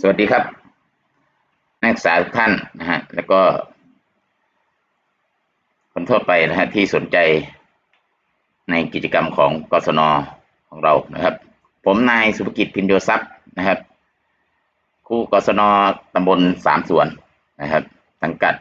สวัสดีครับ นักศึกษาทุกท่านนะฮะแล้วก็ คนทั่วไปนะฮะที่สนใจในกิจกรรมของกศนของเรานะครับ ผมนายสุภกิจพินโยทรัพย์นะครับครูกศนตำบลสามส่วนนะครับสังกัด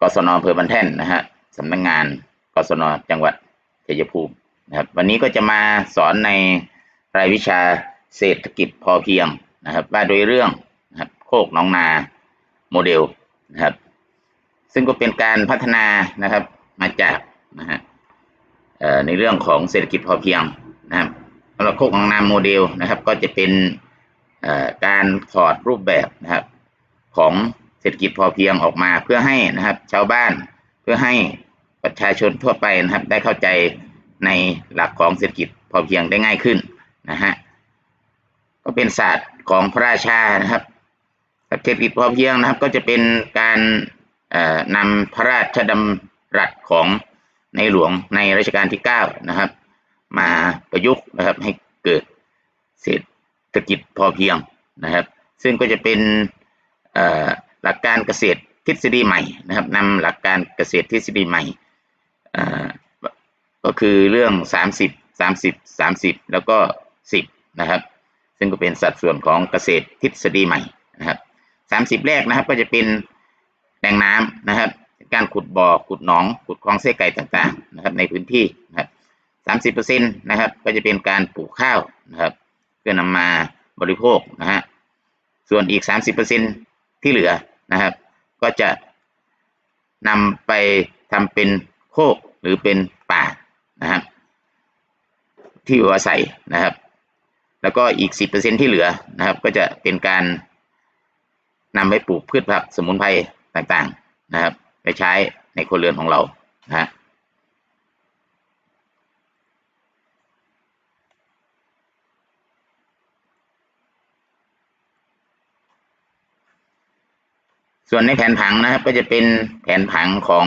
กศนอำเภอบันแท่นนะฮะสำนักงงานกศนจังหวัดชัยภูมินะครับ วันนี้ก็จะมาสอนในรายวิชาเศรษฐกิจพอเพียง นะครับว่าโดยเรื่องนะครับโคกน้องนาโมเดลนะครับ ซึ่งก็เป็นการพัฒนานะครับมาจากนะฮะในเรื่องของเศรษฐกิจพอเพียงนะครับสำหรับโคกน้องนาโมเดลนะครับ ก็จะเป็นการถอดรูปแบบนะครับของเศรษฐกิจพอเพียงออกมาเพื่อให้นะครับ ชาวบ้านเพื่อให้ประชาชนทั่วไปนะครับ ได้เข้าใจในหลักของเศรษฐกิจพอเพียงได้ง่ายขึ้นนะฮะ ก็เป็นศาสตร์ของพระราชานะครับเศรษฐกิจพอเพียงนะครับ ก็จะเป็นการนำพระราชดำรัสของในหลวงในรัชกาลที่เก้านะครับ มาประยุกต์นะครับให้เกิดเศรษฐกิจพอเพียงนะครับ ซึ่งก็จะเป็นหลักการเกษตรทฤษฎีใหม่นะครับนำหลักการเกษตรทฤษฎีใหม่ก็คือเรื่องสามสิบสามสิบสามสิบแล้วก็สิบนะครับ ซึ่งก็เป็นสัดส่วนของเกษตรทฤษฎีใหม่นะครับสามสิบแรกนะครับ ก็จะเป็นแหล่งน้ำนะครับ การขุดบ่อขุดหนอง ขุดคลองเส้ไก่ต่างๆนะครับ ในพื้นที่นะครับสามสิบเปอร์เซ็นต์นะครับ ก็จะเป็นการปลูกข้าวนะครับ เพื่อนำมาบริโภคนะฮะส่วนอีกสามสิบเปอร์เซ็นที่เหลือนะครับ ก็จะนำไปทำเป็นโคกหรือเป็นป่านะครับที่อยู่อาศัยนะครับ แล้วก็อีกสิบเปอร์เซ็นที่เหลือนะครับ ก็จะเป็นการนำไปปลูกพืชผักสมุนไพรต่างๆนะครับ ไปใช้ในครัวเรือนของเรานะฮะส่วนในแผนผังนะครับก็จะเป็นแผนผังของ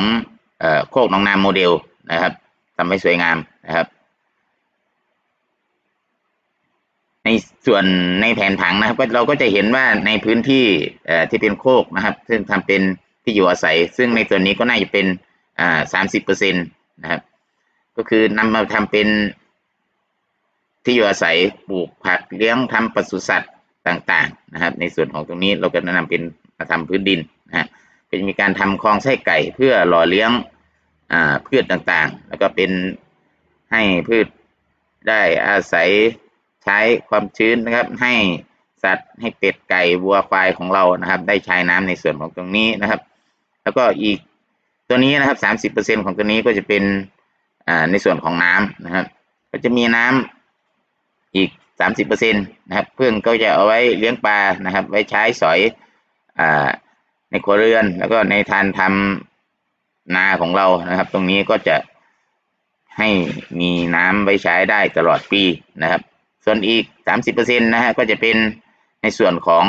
อโคกหนองนาโมเดลนะครับทำให้สวยงามนะครับ ในส่วนในแผนผังนะครับ ก็เราก็จะเห็นว่าในพื้นที่ที่เป็นโคกนะครับ ซึ่งทำเป็นที่อยู่อาศัย ซึ่งในส่วนนี้ก็น่าจะเป็นสามสิบเปอร์เซ็นตนะครับ ก็คือนำมาทำเป็นที่อยู่อาศัยปลูกผักเลี้ยงทำปศุสัตว์ต่าง ๆ นะครับ ในส่วนของตรงนี้เราก็แนะนำเป็นมาทำพื้นดินนะฮะก็จะมีการทำคลองไส้ไก่เพื่อหล่อเลี้ยงพืชต่างๆ แล้วก็เป็นให้พืชได้อาศัย ใช้ความชื้นนะครับ ให้สัตว์ให้เป็ดไก่วัวควายของเรานะครับ ได้ใช้น้ำในส่วนของตรงนี้นะครับ แล้วก็อีกตัวนี้นะครับสามสิบเปอร์เซ็นของตัวนี้ก็จะเป็นอ่าในส่วนของน้ำนะครับ ก็จะมีน้ำอีกสามสิบเปอร์เซ็นตนะครับเพื่อนก็จะเอาไว้เลี้ยงปลานะครับ ไว้ใช้สอยอ่าในครัวเรือน แล้วก็ในทานทำนาของเรานะครับ ตรงนี้ก็จะให้มีน้ำไว้ใช้ได้ตลอดปีนะครับ ส่วนอีกสามสิบเปอร์เซ็นนะฮะก็จะเป็นในส่วนของ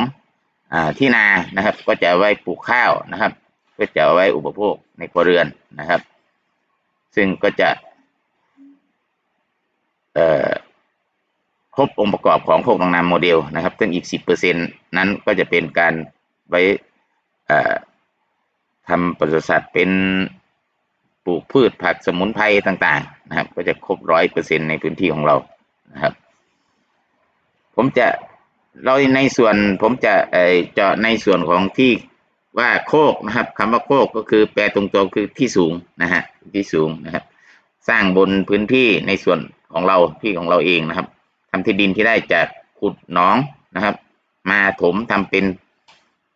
อที่นานะครับ ก็จะไว้ปลูกข้าวนะครับก็จะไว้อุปโภคในครัวเรือนนะครับ ซึ่งก็จะครบองค์ประกอบของโคกนางนาโมเดลนะครับ ซึ่งอีกสิบเปอร์เซ็นนั้นก็จะเป็นการไว้ทำปศุสัตว์เป็นปลูกพืชผักสมุนไพรต่าง ๆ นะครับ ก็จะครบร้อยเปอร์เซ็นในพื้นที่ของเรานะครับ ผมจะเราในส่วนผมจะเอ่อจาะในส่วนของที่ว่าโคกนะครับคำว่าโคกก็คือแปลตรงๆคือที่สูงนะฮะที่สูงนะครับ สร้างบนพื้นที่ในส่วนของเราที่ของเราเองนะครับทำที่ดินที่ได้จากขุดหนองนะครับ มาถมทำเป็น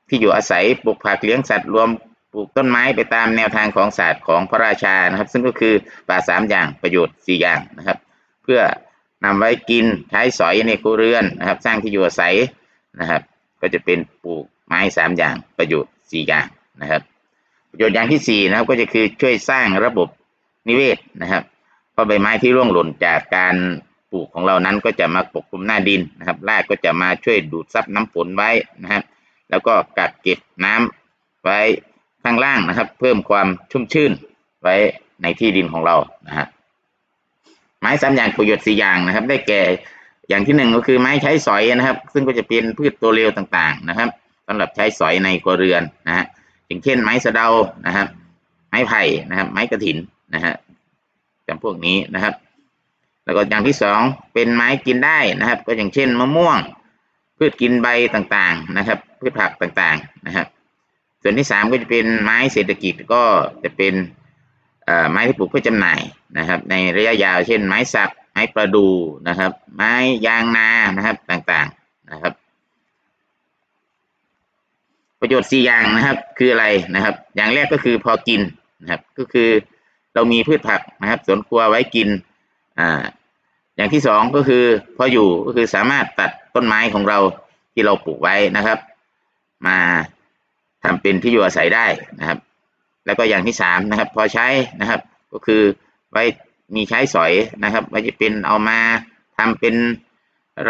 ที่อยู่อาศัยปลูกผักเลี้ยงสัตว์รวมปลูกต้นไม้ไปตามแนวทางของศาสตร์ของพระราชานะครับ ซึ่งก็คือป่าสามอย่างประโยชน์สี่อย่างนะครับ เพื่อ นำไว้กินใช้สอยในครัวเรือนนะครับ สร้างที่อยู่อาศัยนะครับ ก็จะเป็นปลูกไม้สามอย่างประโยชน์สี่อย่างนะครับ ประโยชน์อย่างที่สี่นะครับก็จะคือช่วยสร้างระบบนิเวศนะครับเพราะใบไม้ที่ร่วงหล่นจากการปลูกของเรานั้นก็จะมาปกคลุมหน้าดินนะครับรากก็จะมาช่วยดูดซับน้ำฝนไว้นะครับ แล้วก็กักเก็บน้ำไว้ข้างล่างนะครับ เพิ่มความชุ่มชื่นไว้ในที่ดินของเรานะฮะไม้สามอย่างประโยชน์สี่อย่างนะครับ ได้แก่อย่างที่หนึ่งก็คือไม้ใช้สอยนะครับ ซึ่งก็จะเป็นพืชตัวเรียวต่างๆนะครับสำหรับใช้สอยในครัวเรือนนะฮะอย่างเช่น ไม้สะเดานะครับ ไม้ไผ่นะครับ ไม้กระถินนะฮะจำพวกนี้นะครับ แล้วก็อย่างที่สองเป็นไม้กินได้นะครับ ก็อย่างเช่นมะม่วง พืชกินใบต่างๆนะครับ พืชผักต่างๆนะครับ ส่วนที่สามก็จะเป็นไม้เศรษฐกิจก็จะเป็น ไม้ที่ปลูกเพื่อจำหน่ายนะครับ ในระยะยาวเช่น ไม้สัก ไม้ประดูนะครับ ไม้ยางนานะครับต่างๆนะครับ ประโยชน์สี่อย่างนะครับคืออะไรนะครับ อย่างแรกก็คือพอกินนะครับ ก็คือเรามีพืชผักนะครับสวนครัวไว้กินอ่าอย่างที่สองก็คือพออยู่ก็คือสามารถตัดต้นไม้ของเราที่เราปลูกไว้นะครับ มาทำเป็นที่อยู่อาศัยได้นะครับ แล้วก็อย่างที่สามนะครับ พอใช้นะครับ ก็คือไว้มีใช้สอยนะครับไว้จะเป็นเอามาทำเป็น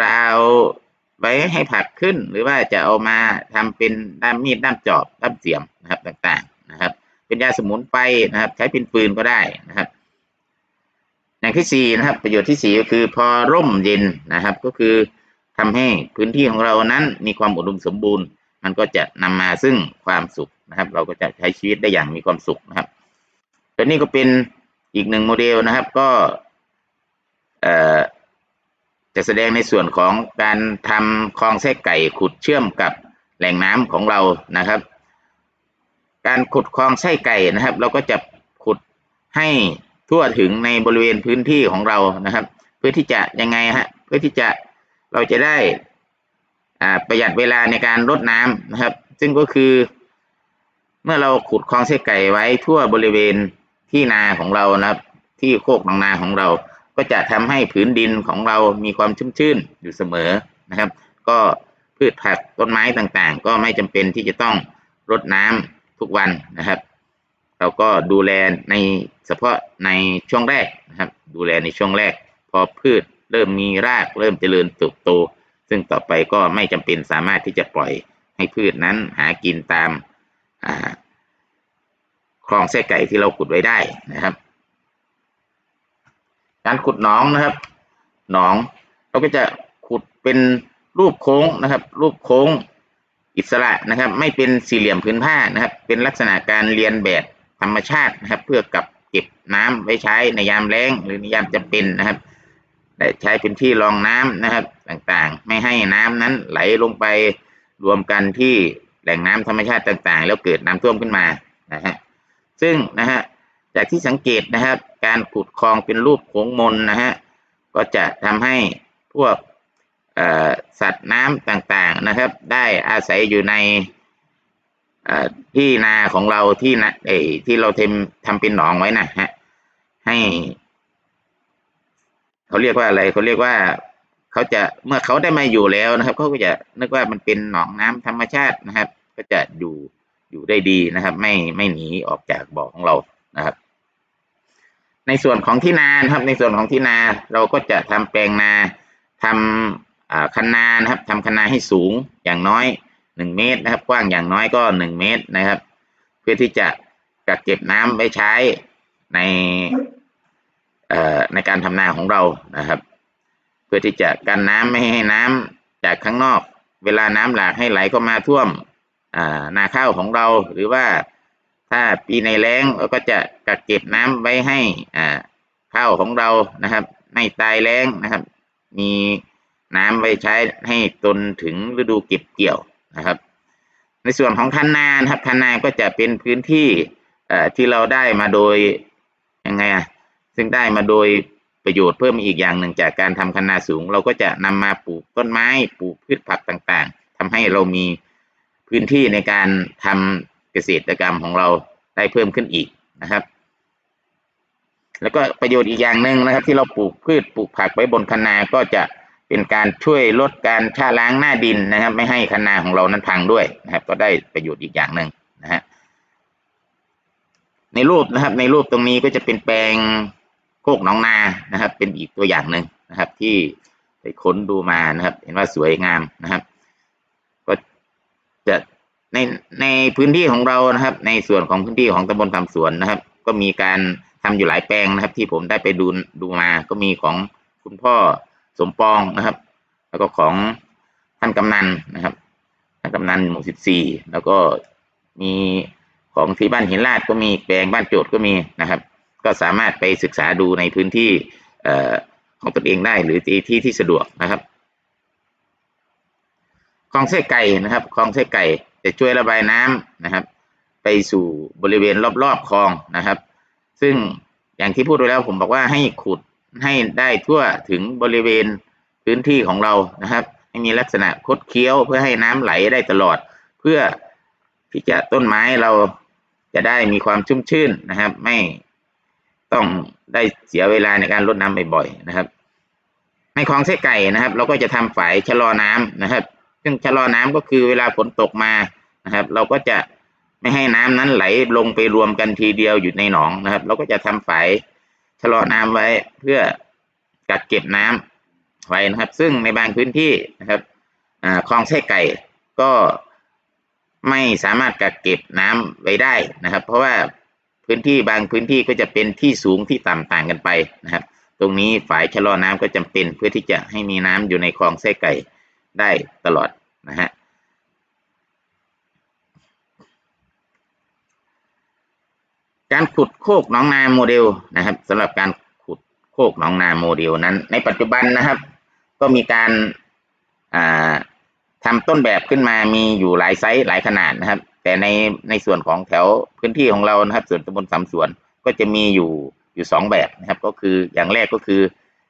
ราวไว้ให้ผักขึ้น หรือว่าจะเอามาทำเป็นด้ามมีดด้ามจอบด้ามเสียมนะครับต่างๆนะครับ เป็นยาสมุนไพรนะครับ ใช้เป็นฟืนก็ได้นะครับอย่างที่สี่นะครับ ประโยชน์ที่สี่ก็คือพอร่มเย็นนะครับ ก็คือทำให้พื้นที่ของเรานั้นมีความอุดมสมบูรณ์ มันก็จะนำมาซึ่งความสุข นะครับ เราก็จะใช้ชีวิตได้อย่างมีความสุขนะครับตัวนี้ก็เป็นอีกหนึ่งโมเดลนะครับ ก็เอ่อจะแสดงในส่วนของการทำคลองไส้ไก่ขุดเชื่อมกับแหล่งน้ำของเรานะครับ การขุดคลองไส้ไก่นะครับ เราก็จะขุดให้ทั่วถึงในบริเวณพื้นที่ของเรานะครับ เพื่อที่จะยังไงฮะเพื่อที่จะเราจะได้อ่าประหยัดเวลาในการรดน้ำนะครับ ซึ่งก็คือ เมื่อเราขุดคลองไส้ไก่ไว้ทั่วบริเวณที่นาของเรานะครับ ที่โคกหนองนาของเรา ก็จะทำให้ผืนดินของเรามีความชุ่มชื่นอยู่เสมอนะครับ ก็พืชผักต้นไม้ต่างๆ ก็ไม่จำเป็นที่จะต้องรดน้ำทุกวันนะครับ เราก็ดูแลในเฉพาะในช่วงแรกนะครับ ดูแลในช่วงแรก พอพืชเริ่มมีรากเริ่มเจริญเติบโต ซึ่งต่อไปก็ไม่จำเป็นสามารถที่จะปล่อยให้พืชนั้นหากินตาม คลองไส้ไก่ที่เราขุดไว้ได้นะครับ การขุดหนองนะครับ หนองเราก็จะขุดเป็นรูปโค้งนะครับ รูปโค้งอิสระนะครับ ไม่เป็นสี่เหลี่ยมพื้นผ้านะครับ เป็นลักษณะการเรียนแบบธรรมชาตินะครับ เพื่อกับเก็บน้ำไว้ใช้ในยามแล้งหรือในยามจำเป็นนะครับได้ใช้เป็นที่รองน้ำนะครับต่างๆ ไม่ให้น้ำนั้นไหลลงไปรวมกันที่ แหล่งน้ำธรรมชาติต่างๆ แล้วเกิดน้ำท่วมขึ้นมานะฮะซึ่งนะฮะจากที่สังเกตนะครับการขุดคลองเป็นรูปโค้งมนนะฮะก็จะทำให้พวกสัตว์น้ำต่างๆนะครับ ได้อาศัยอยู่ในที่นาของเราที่นะเอที่เราทำทำเป็นหนองไว้นะฮะให้เขาเรียกว่าอะไรเขาเรียกว่าเขาจะเมื่อเขาได้มาอยู่แล้วนะครับเขาก็จะนึกว่ามันเป็นหนองน้ำธรรมชาตินะครับ ก็จะอยู่อยู่ได้ดีนะครับ ไม่ไม่หนีออกจากบ่อของเรานะครับ ในส่วนของที่นานครับ ในส่วนของที่นาเราก็จะทำแปลงนาทำคันนานะครับทำคันนาให้สูงอย่างน้อยหนึ่งเมตรนะครับ กว้างอย่างน้อยก็หนึ่งเมตรนะครับ เพื่อที่จะกักเก็บน้ำไว้ใช้ในในการทำนาของเรานะครับ เพื่อที่จะกันน้ำไม่ให้น้ำจากข้างนอก เวลาน้ำหลากให้ไหลเข้ามาท่วม นาข้าวของเราหรือว่าถ้าปีในแล้งเราก็จะกักเก็บน้ำไว้ให้อาข้าวของเรานะครับไม่ตายแล้งนะครับ มีน้ำไว้ใช้ให้จนถึงฤดูเก็บเกี่ยวนะครับ ในส่วนของคันนานครับคันนาก็จะเป็นพื้นที่ที่เราได้มาโดยยังไงอะซึ่งได้มาโดยประโยชน์เพิ่มอีกอย่างหนึ่งจากการทำคันนาสูง เราก็จะนำมาปลูกต้นไม้ปลูกพืชผักต่างๆทำให้เรามี พื้นที่ในการทำเกษตรกรรมของเราได้เพิ่มขึ้นอีกนะครับ แล้วก็ประโยชน์อีกอย่างหนึ่งนะครับ ที่เราปลูกพืชปลูกผักไว้บนคนาก็จะเป็นการช่วยลดการชะล้างหน้าดินนะครับ ไม่ให้คนาของเรานั้นพังด้วยนะครับ ก็ได้ประโยชน์อีกอย่างหนึ่งนะฮะในรูปนะครับ ในรูปตรงนี้ก็จะเป็นแปลงโคกหนองนานะครับ เป็นอีกตัวอย่างหนึ่งนะครับ ที่ไปค้นดูมานะครับ เห็นว่าสวยงามนะครับ จะในในพื้นที่ของเรานะครับ ในส่วนของพื้นที่ของตำบลทำสวนนะครับ ก็มีการทำอยู่หลายแปลงนะครับ ที่ผมได้ไปดูดูมา ก็มีของคุณพ่อสมปองนะครับ แล้วก็ของท่านกำนันนะครับท่านกำนันหมู่สิบสี่แล้วก็มีของที่บ้านหินลาดก็มีแปลงบ้านโจทย์ก็มีนะครับ ก็สามารถไปศึกษาดูในพื้นที่ของตนเองได้หรือที่ที่สะดวกนะครับ ลองไส้ไก่นะครับคลองไส้ไก่จะช่วยระบายน้ำนะครับ ไปสู่บริเวณรอบๆคลองนะครับ ซึ่งอย่างที่พูดไปแล้วผมบอกว่าให้ขุดให้ได้ทั่วถึงบริเวณพื้นที่ของเรานะครับ ให้มีลักษณะคดเคี้ยวเพื่อให้น้ำไหลได้ตลอด เพื่อที่จะต้นไม้เราจะได้มีความชุ่มชื่นนะครับ ไม่ต้องได้เสียเวลาในการรดน้ำบ่อยๆนะครับ ในคลองไส้ไก่นะครับ เราก็จะทำฝายชะลอน้ำนะครับ ซึ่งชะลอน้ำก็คือเวลาฝนตกมานะครับ เราก็จะไม่ให้น้ำนั้นไหลลงไปรวมกันทีเดียวอยู่ในหนองนะครับ เราก็จะทำฝายชะลอน้ำไว้เพื่อกักเก็บน้ำไว้นะครับ ซึ่งในบางพื้นที่นะครับคลองไส้ไก่ก็ไม่สามารถกักเก็บน้ำไว้ได้นะครับ เพราะว่าพื้นที่บางพื้นที่ก็จะเป็นที่สูงที่ต่ำต่างกันไปนะครับ ตรงนี้ฝายชะลอน้ำก็จำเป็นเพื่อที่จะให้มีน้ำอยู่ในคลองไส้ไก่ ได้ตลอดนะฮะการขุดโคกหนองนาโมเดลนะครับสำหรับการขุดโคกหนองนาโมเดลนั้น ในปัจจุบันนะครับ ก็มีการาทำต้นแบบขึ้นมามีอยู่หลายไซส์หลายขนาดนะครับ แต่ในในส่วนของแถวพื้นที่ของเรานะครับส่วนตำบลสามส่วนก็จะมีอยู่อยู่สองแบบนะครับ ก็คืออย่างแรกก็คือ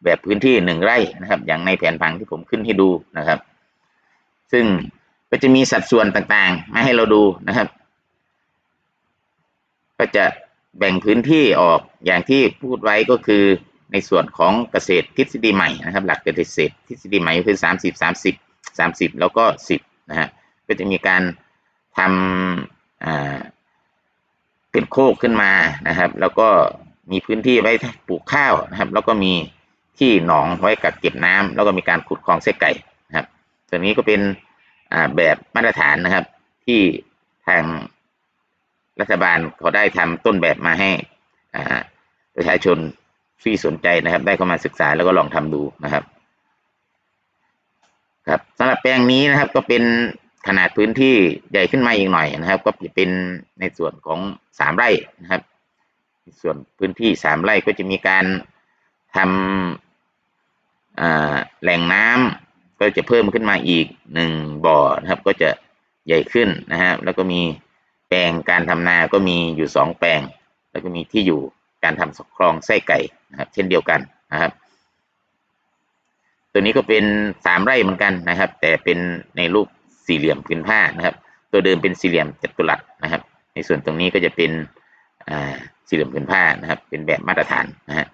แบบพื้นที่หนึ่งไร่นะครับ อย่างในแผนผังที่ผมขึ้นให้ดูนะครับ ซึ่งก็จะมีสัดส่วนต่างๆ มาให้เราดูนะครับ ก็จะแบ่งพื้นที่ออกอย่างที่พูดไว้ก็คือในส่วนของเกษตรทฤษฎีใหม่นะครับ หลักเกษตรทฤษฎีใหม่ก็คือสามสิบสามสิบสามสิบแล้วก็สิบนะฮะก็จะมีการทำเป็นโคกขึ้นมานะครับ แล้วก็มีพื้นที่ไว้ปลูกข้าวนะครับ แล้วก็มีที่หนองไว้กักเก็บน้ำแล้วก็มีการขุดคลองเส้ไก่ ส่วนนี้ก็เป็นแบบมาตรฐานนะครับ ที่ทางรัฐบาลเขาได้ทำต้นแบบมาให้ประชาชนที่สนใจนะครับ ได้เข้ามาศึกษาแล้วก็ลองทำดูนะครับ ครับสำหรับแปลงนี้นะครับ ก็เป็นขนาดพื้นที่ใหญ่ขึ้นมาอีกหน่อยนะครับ ก็จะเป็นในส่วนของสามไร่นะครับ ส่วนพื้นที่สามไร่ก็จะมีการทำแหล่งน้ำ ก็จะเพิ่มขึ้นมาอีกหนึ่งบ่อนะครับ ก็จะใหญ่ขึ้นนะครับ แล้วก็มีแปลงการทำนาก็มีอยู่สองแปลง แล้วก็มีที่อยู่การทำคลองไส้ไก่นะครับ เช่นเดียวกันนะครับ ตัวนี้ก็เป็นสามไร่เหมือนกันนะครับ แต่เป็นในรูปสี่เหลี่ยมพื้นผ้านะครับ ตัวเดิมเป็นสี่เหลี่ยมจัตุรัสนะครับ ในส่วนตรงนี้ก็จะเป็นอ่าสี่เหลี่ยมพื้นผ้านะครับ เป็นแบบมาตรฐานนะฮะ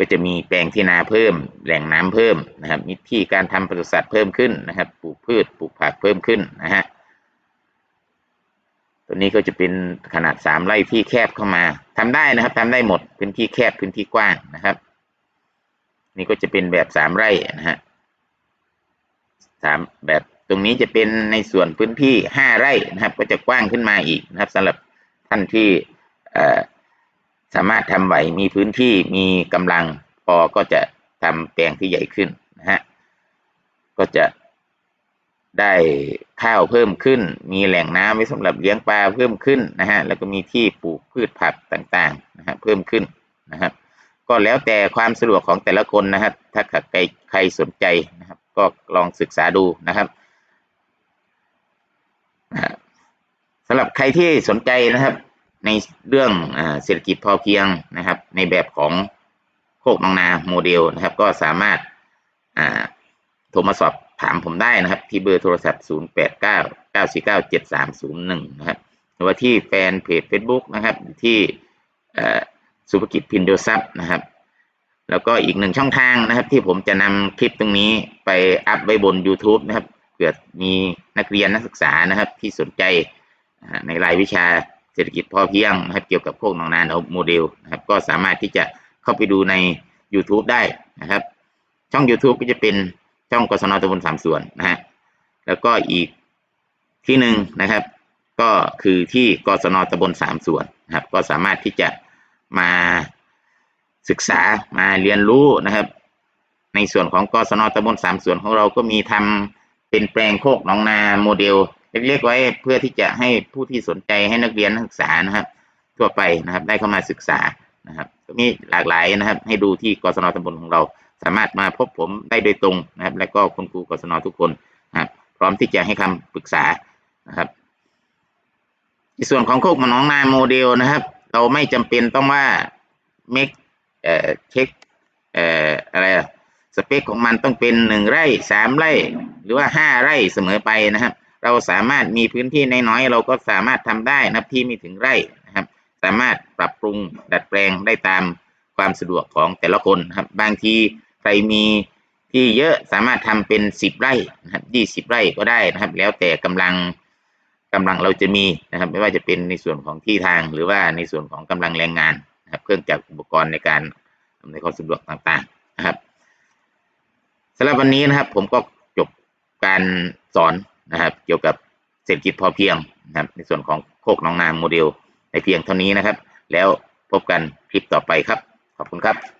ก็จะมีแปลงที่นาเพิ่ม แหล่งน้ำเพิ่มนะครับ มีที่การทำปศุสัตว์เพิ่มขึ้นนะครับ ปลูกพืช ปลูกผักเพิ่มขึ้นนะฮะ ตัวนี้ก็จะเป็นขนาดสามไร่ที่แคบเข้ามาทำได้นะครับทำได้หมด พื้นที่แคบ พื้นที่กว้างนะครับ นี่ก็จะเป็นแบบสามไร่นะฮะสามแบบตรงนี้จะเป็นในส่วนพื้นที่ห้าไร่นะครับ ก็จะกว้างขึ้นมาอีกนะครับสำหรับท่านที่เอ่อ สามารถทำไหวมีพื้นที่มีกำลังพอก็จะทำแปลงที่ใหญ่ขึ้นนะฮะก็จะได้ข้าวเพิ่มขึ้น มีแหล่งน้ำไว้สำหรับเลี้ยงปลาเพิ่มขึ้นนะฮะแล้วก็มีที่ปลูกพืชผักต่างๆนะฮะเพิ่มขึ้นนะครับก็แล้วแต่ความสะดวกของแต่ละคนนะครับถ้าใครใครสนใจนะครับ ก็ลองศึกษาดูนะครับสำหรับใครที่สนใจนะครับ ในเรื่องเศรษฐกิจพอเพียงนะครับ ในแบบของโคกนองนาโมเดลนะครับ ก็สามารถาโทรมาสอบถามผมได้นะครับ ที่เบอร์โทรศัพท์ 0 8 9 9 4 9 7 3 0 1 นะครับหรือว่าที่แฟนเพจ Facebook นะครับ ที่สุภกิจพินโดซับนะครับ แล้วก็อีกหนึ่งช่องทางนะครับ ที่ผมจะนำคลิปตรงนี้ไปอัพไว้บน YouTube นะครับเผื่อมีนักเรียนนักศึกษานะครับที่สนใจในรายวิชา ศรษฐกิจพอเพียงนะครับเกี่ยวกับพวกหนองนาโมเดลนะครับก็สามารถที่จะเข้าไปดูใน YouTube ได้นะครับ ช่อง YouTube ก็จะเป็นช่องกศนตำบลสามส่วนนะฮะแล้วก็อีกที่หนึ่งนะครับ ก็คือที่กศนตำบลสามส่วนนะครับ ก็สามารถที่จะมาศึกษามาเรียนรู้นะครับ ในส่วนของกศนตำบลสามส่วนของเราก็มีทำเป็นแปลงโคกหนองนาโมเดล เล็กๆไว้เพื่อที่จะให้ผู้ที่สนใจให้นักเรียนนักศึกษานะครับ ทั่วไปนะครับ ได้เข้ามาศึกษานะครับก็มีหลากหลายนะครับ ให้ดูที่กศนตำบลของเรา สามารถมาพบผมได้โดยตรงนะครับ และก็คุณครูกศนทุกคนนะครับ พร้อมที่จะให้คำปรึกษานะครับในส่วนของโคกหนองนาโมเดลนะครับ เราไม่จำเป็นต้องว่า make เอ่อเช็คเอ่ออะไรอะสเปคของมันต้องเป็นหนึ่งไร่สามไร่ หรือว่าห้าไร่เสมอไปนะครับ เราสามารถมีพื้นที่น้อยๆเราก็สามารถทำได้นับที่ไม่ถึงไร่นะครับ สามารถปรับปรุงดัดแปลงได้ตามความสะดวกของแต่ละคนครับ บางทีใครมีที่เยอะสามารถทำเป็นสิบไร่นะครับยี่สิบไร่ก็ได้นะครับ แล้วแต่กำลังกำลังเราจะมีนะครับ ไม่ว่าจะเป็นในส่วนของที่ทางหรือว่าในส่วนของกำลังแรงงานนะครับเครื่องจักรอุปกรณ์ในการอำนวยความสะดวกต่างๆนะครับสำหรับวันนี้นะครับผมก็จบการสอน นะครับ เกี่ยวกับเศรษฐกิจพอเพียงนะครับ ในส่วนของโคกน้องนาโมเดลในเพียงเท่านี้นะครับ แล้วพบกันคลิปต่อไปครับ ขอบคุณครับ